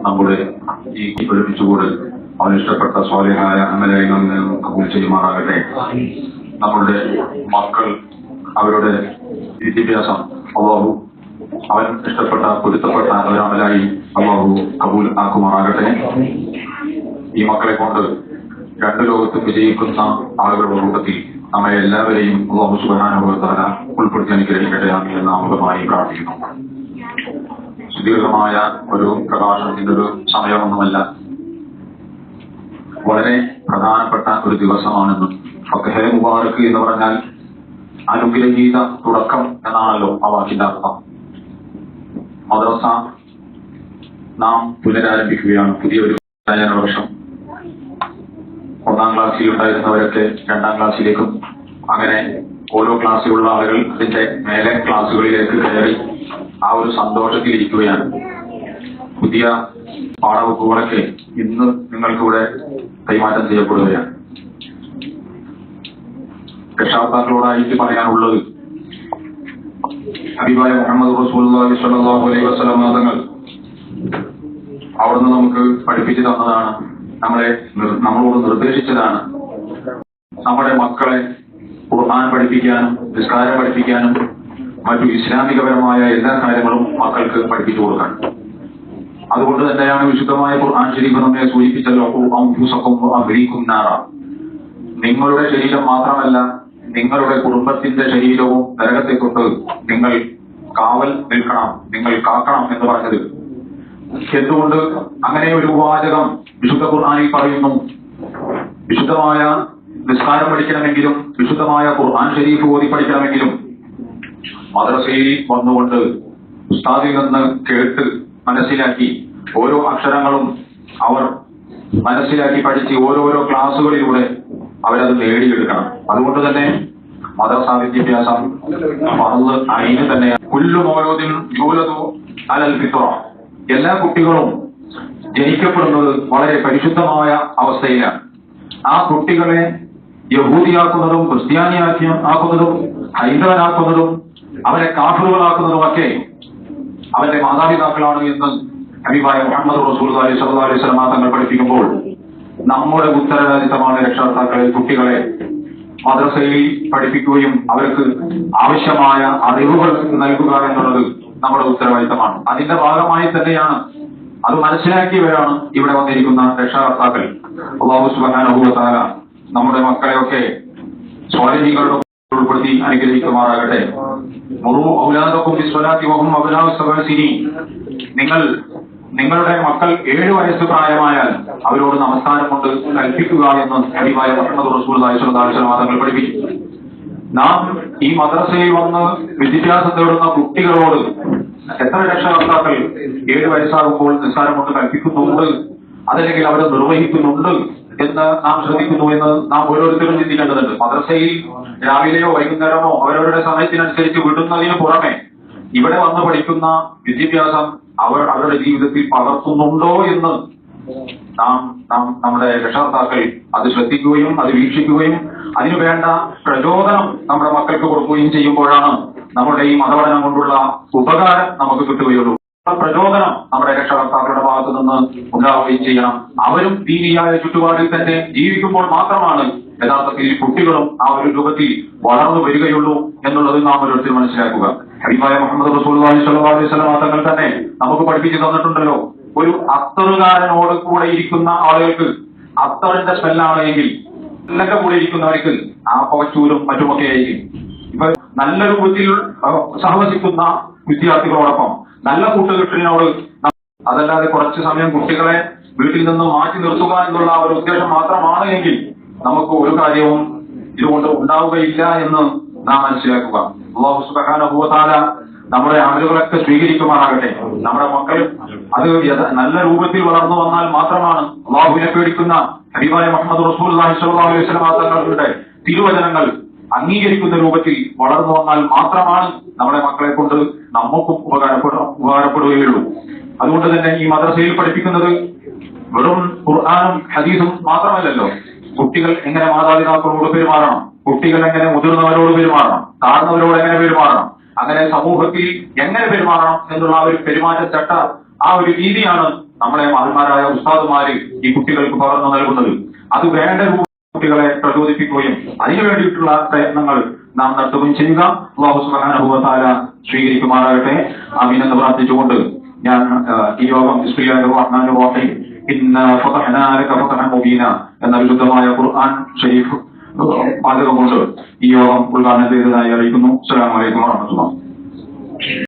നമ്മുടെ ഈ ഒരുമിച്ചുകൂടൽ അവൻ ഇഷ്ടപ്പെട്ട സ്വാലിഹായ അമലായി നമ്മെ കബൂൽ ചെയ്യുമാറാകട്ടെ. നമ്മളുടെ മക്കൾ അവരുടെ വിദ്യാഭ്യാസം അള്ളാഹു അവൻ ഇഷ്ടപ്പെട്ട പൊരുത്തപ്പെട്ട ഒരാമലായി അബാഹു കബൂൽ ആക്കുമാറാകട്ടെ. ഈ മക്കളെ കൊണ്ട് രണ്ട് ലോകത്തും വിജയിക്കുന്ന ആളുകളുടെ കൂട്ടത്തിൽ നമ്മെ എല്ലാവരെയും അള്ളാഹു സുബാനുഭവത്താല ഉൾപ്പെടുത്തി അനുഗ്രഹിക്കട്ടെ. എന്ന് നാമകമായി പ്രാർത്ഥിക്കുന്നു. സുദീർഘമായ ഒരു പ്രഭാഷണത്തിന്റെ ഒരു സമയമൊന്നുമല്ല. വളരെ പ്രധാനപ്പെട്ട ഒരു ദിവസമാണെന്ന് ഫക്കഹെ മുബാറക്ക് എന്ന് പറഞ്ഞാൽ അനുഗ്രഹീത തുടക്കം എന്നാണല്ലോ ആ വാക്കിന്റെ അർത്ഥം. മദ്രസ നാം പുനരാരംഭിക്കുകയാണ് പുതിയൊരു വർഷം. ഒന്നാം ക്ലാസ്സിൽ ഉണ്ടായിരുന്നവരൊക്കെ രണ്ടാം ക്ലാസ്സിലേക്കും അങ്ങനെ ഓരോ ക്ലാസ്സിലുള്ള ആളുകൾ അതിന്റെ മേലെ ക്ലാസ്സുകളിലേക്ക് കയറി ആ ഒരു സന്തോഷത്തിലിരിക്കുകയാണ്. പുതിയ പാഠവകുപ്പുകളൊക്കെ ഇന്ന് നിങ്ങൾക്കിവിടെ കൈമാറ്റം ചെയ്യപ്പെടുകയാണ്. രക്ഷാകർത്താക്കളോടായിട്ട് പറയാനുള്ളത് അഭിപ്രായ മുഹമ്മദ് റസൂലുള്ളാഹി സ്വല്ലല്ലാഹു അലൈഹി അവിടുന്ന് നമുക്ക് പഠിപ്പിച്ചു തന്നതാണ്. നമ്മളെ നമ്മളോട് നിർദ്ദേശിച്ചതാണ്. നമ്മുടെ മക്കളെ ഖുർആൻ പഠിപ്പിക്കാനും നിസ്കാരം പഠിപ്പിക്കാനും മറ്റു ഇസ്ലാമികപരമായ എല്ലാ കാര്യങ്ങളും മക്കൾക്ക് പഠിപ്പിച്ചു കൊടുക്കാൻ. അതുകൊണ്ട് തന്നെയാണ് വിശുദ്ധമായ ഖുർആൻ ഷരീഫ് നമ്മെ സൂചിപ്പിച്ചല്ലോ നിങ്ങളുടെ ശരീരം മാത്രമല്ല നിങ്ങളുടെ കുടുംബത്തിന്റെ ശരീരവും നരകത്തെ കൊണ്ട് നിങ്ങൾ കാവൽ നിൽക്കണം നിങ്ങൾ കാക്കണം എന്ന് പറഞ്ഞത്. എന്തുകൊണ്ട് അങ്ങനെ ഒരു വാചകം വിശുദ്ധ ഖുർആാനിൽ പറയുന്നു? വിശുദ്ധമായ നിസ്കാരം പഠിക്കണമെങ്കിലും വിശുദ്ധമായ ഖുർആൻ ഷരീഫ് ഓതി പഠിക്കണമെങ്കിലും മദ്രസയിൽ വന്നുകൊണ്ട് ഉസ്താദിൽ നിന്ന് കേട്ട് മനസ്സിലാക്കി ഓരോ അക്ഷരങ്ങളും അവർ മനസ്സിലാക്കി പഠിച്ച് ഓരോരോ ക്ലാസ്സുകളിലൂടെ അവരത് നേടിയെടുക്കണം. അതുകൊണ്ട് തന്നെ മദ്രസ വിദ്യാഭ്യാസം മറന്ന് അതിന് തന്നെ കുല്ലു ഓരോതിനും ജൂലതോ അലൽ ഫിത്ര എല്ലാ കുട്ടികളും ജനിക്കപ്പെടുന്നത് വളരെ പരിശുദ്ധമായ അവസ്ഥയിലാണ്. ആ കുട്ടികളെ യഹൂദിയാക്കുന്നതും ക്രിസ്ത്യാനിയാക്കി ആക്കുന്നതും ഹൈന്ദവനാക്കുന്നതും അവരെ കാഫറുകളാക്കുന്നതുമൊക്കെ അവന്റെ മാതാപിതാക്കളാണ് എന്ന് ഹബീബായ മുഹമ്മദ് റസൂൽ അലൈഹി സ്വല്ലല്ലാഹു അലൈഹി വസല്ലം തങ്ങൾ പഠിപ്പിക്കുമ്പോൾ നമ്മുടെ ഉത്തരവാദിത്തമാണ് രക്ഷകർത്താക്കളെ കുട്ടികളെ മദ്രസയിൽ പഠിപ്പിക്കുകയും അവർക്ക് ആവശ്യമായ അറിവുകൾ നൽകുക എന്നുള്ളത് നമ്മുടെ ഉത്തരവാദിത്തമാണ്. അതിന്റെ ഭാഗമായി തന്നെയാണ് അത് മനസ്സിലാക്കിയവരാണ് ഇവിടെ വന്നിരിക്കുന്ന രക്ഷകർത്താക്കൾ. അള്ളാഹു സുബാനുഭവത്താല നമ്മുടെ മക്കളെയൊക്കെ സ്വാധീനികളുടെ ഉൾപ്പെടുത്തി അനുഗ്രഹിക്കുമാറാകട്ടെ. നിങ്ങൾ നിങ്ങളുടെ മക്കൾ ഏഴ് വയസ്സ് പ്രായമായാൽ അവരോട് നമസ്കാരം കൊണ്ട് കൽപ്പിക്കുക എന്ന് മുഹമ്മദ് റസൂൽ തങ്ങൾ പഠിപ്പിച്ചു. നാം ഈ മദ്രസയിൽ വന്ന് വിദ്യാഭ്യാസം തേടുന്ന കുട്ടികളോട് എത്ര രക്ഷകർത്താക്കൾ ഏഴ് വയസ്സാകുമ്പോൾ നിസ്സാരം കൊണ്ട് കൽപ്പിക്കുന്നുണ്ട് അതല്ലെങ്കിൽ അവരെ നിർവഹിക്കുന്നുണ്ട് എന്ന് നാം ശ്രദ്ധിക്കുന്നു എന്ന് നാം ഓരോരുത്തരും ചിന്തിക്കേണ്ടതുണ്ട്. മദ്രസയിൽ രാവിലെയോ വൈകുന്നേരമോ അവരവരുടെ സമയത്തിനനുസരിച്ച് വിടുന്നതിന് പുറമെ ഇവിടെ വന്ന് പഠിക്കുന്ന വിദ്യാഭ്യാസം അവർ അവരുടെ ജീവിതത്തിൽ പകർത്തുന്നുണ്ടോ എന്ന് നാം നാം നമ്മുടെ രക്ഷകർത്താക്കൾ അത് ശ്രദ്ധിക്കുകയും അത് വീക്ഷിക്കുകയും അതിനു വേണ്ട പ്രചോദനം നമ്മുടെ മക്കൾക്ക് കൊടുക്കുകയും ചെയ്യുമ്പോഴാണ് നമ്മുടെ ഈ മതപഠനം കൊണ്ടുള്ള ഉപകാരം നമുക്ക് കിട്ടുകയുള്ളൂ. പ്രചോദനം നമ്മുടെ രക്ഷകർത്താക്കളുടെ ഭാഗത്തു നിന്ന് ഉണ്ടാവുകയും ചെയ്യണം അവരും ദീനിയായ ചുറ്റുപാടിൽ തന്നെ ജീവിക്കുമ്പോൾ മാത്രമാണ് യഥാർത്ഥത്തിൽ ഈ കുട്ടികളും ആ ഒരു രൂപത്തിൽ വളർന്നു വരികയുള്ളൂ എന്നുള്ളത് നാം ഓരോരുത്തരും മനസ്സിലാക്കുക. അഭിമായ മുഹമ്മദ് റസൂൽ അലൈഹി വസല്ലം തങ്ങൾ തന്നെ നമുക്ക് പഠിപ്പിച്ചു തന്നിട്ടുണ്ടല്ലോ. ഒരു അത്തറുകാരനോട് കൂടെ ഇരിക്കുന്ന ആളുകൾക്ക് അത്തറിന്റെ സ്മെല്ലാണ് എങ്കിൽ എല്ലാം കൂടെ ഇരിക്കുന്നവർക്ക് ആ പവച്ചൂരും മറ്റുമൊക്കെ ആയിരിക്കും. ഇപ്പൊ നല്ലൊരു രൂപത്തിൽ സഹവസിക്കുന്ന വിദ്യാർത്ഥികളോടൊപ്പം നല്ല കൂട്ടുകെട്ടിനോട് അതല്ലാതെ കുറച്ച് സമയം കുട്ടികളെ വീട്ടിൽ നിന്ന് മാറ്റി നിർത്തുക എന്നുള്ള ഒരു ഉദ്ദേശം മാത്രമാണ് എങ്കിൽ നമുക്ക് ഒരു കാര്യവും ഇതുകൊണ്ട് ഉണ്ടാവുകയില്ല എന്ന് നാം മനസ്സിലാക്കുക. അള്ളാഹു തആല നമ്മുടെ അമലുകളൊക്കെ സ്വീകരിക്കുമാറാകട്ടെ. നമ്മുടെ മക്കൾ അത് നല്ല രൂപത്തിൽ വളർന്നു വന്നാൽ മാത്രമാണ് അള്ളാഹുവിനെ പേടിക്കുന്ന ഹബീബായ മുഹമ്മദ് റസൂൽ അലൈഹി തങ്ങളുടെ തിരുവചനങ്ങൾ അംഗീകരിക്കുന്ന രൂപത്തിൽ വളർന്നു വന്നാൽ മാത്രമാണ് നമ്മുടെ മക്കളെ കൊണ്ട് നമുക്കും ഉപകാരപ്പെടും ഉപകാരപ്പെടുകയുള്ളൂ. അതുകൊണ്ട് തന്നെ ഈ മദ്രസയിൽ പഠിപ്പിക്കുന്നത് വെറും ഖുർആാനും ഹദീസും മാത്രമല്ലല്ലോ. കുട്ടികൾ എങ്ങനെ മാതാപിതാക്കളോട് പെരുമാറണം? കുട്ടികൾ എങ്ങനെ മുതിർന്നവരോട് പെരുമാറണം? താഴ്ന്നവരോട് എങ്ങനെ പെരുമാറണം? അങ്ങനെ സമൂഹത്തിൽ എങ്ങനെ പെരുമാറണം എന്നുള്ള ആ ഒരു പെരുമാറ്റച്ചട്ട ആ ഒരു രീതിയാണ് നമ്മളെ മഹന്മാരായ ഉസ്താദുമാര് ഈ കുട്ടികൾക്ക് പകർന്നു നൽകുന്നത്. അത് വേണ്ട കുട്ടികളെ പ്രചോദിപ്പിക്കുകയും അതിനു വേണ്ടിയിട്ടുള്ള പ്രയത്നങ്ങൾ നാം നടത്തുകയും ചെയ്യുക. അള്ളാഹു സുബ്ഹാനഹു സ്വീകരിക്കുമാറാകട്ടെ. ആമീൻ എന്ന് പ്രാർത്ഥിച്ചുകൊണ്ട് ഞാൻ ഈ യോഗം ബിസ്മില്ലാഹിർ ഇന്ന് മുബീന എന്ന വിശുദ്ധമായ ഖുർആൻ ഷെരീഫ് പാചകം കൊണ്ട് ഈ യോഗം ഉദ്ഘാടനം ചെയ്തതായി അറിയിക്കുന്നു. അസ്സലാമു അലൈക്കും വറഹ്മത്തുള്ളാഹി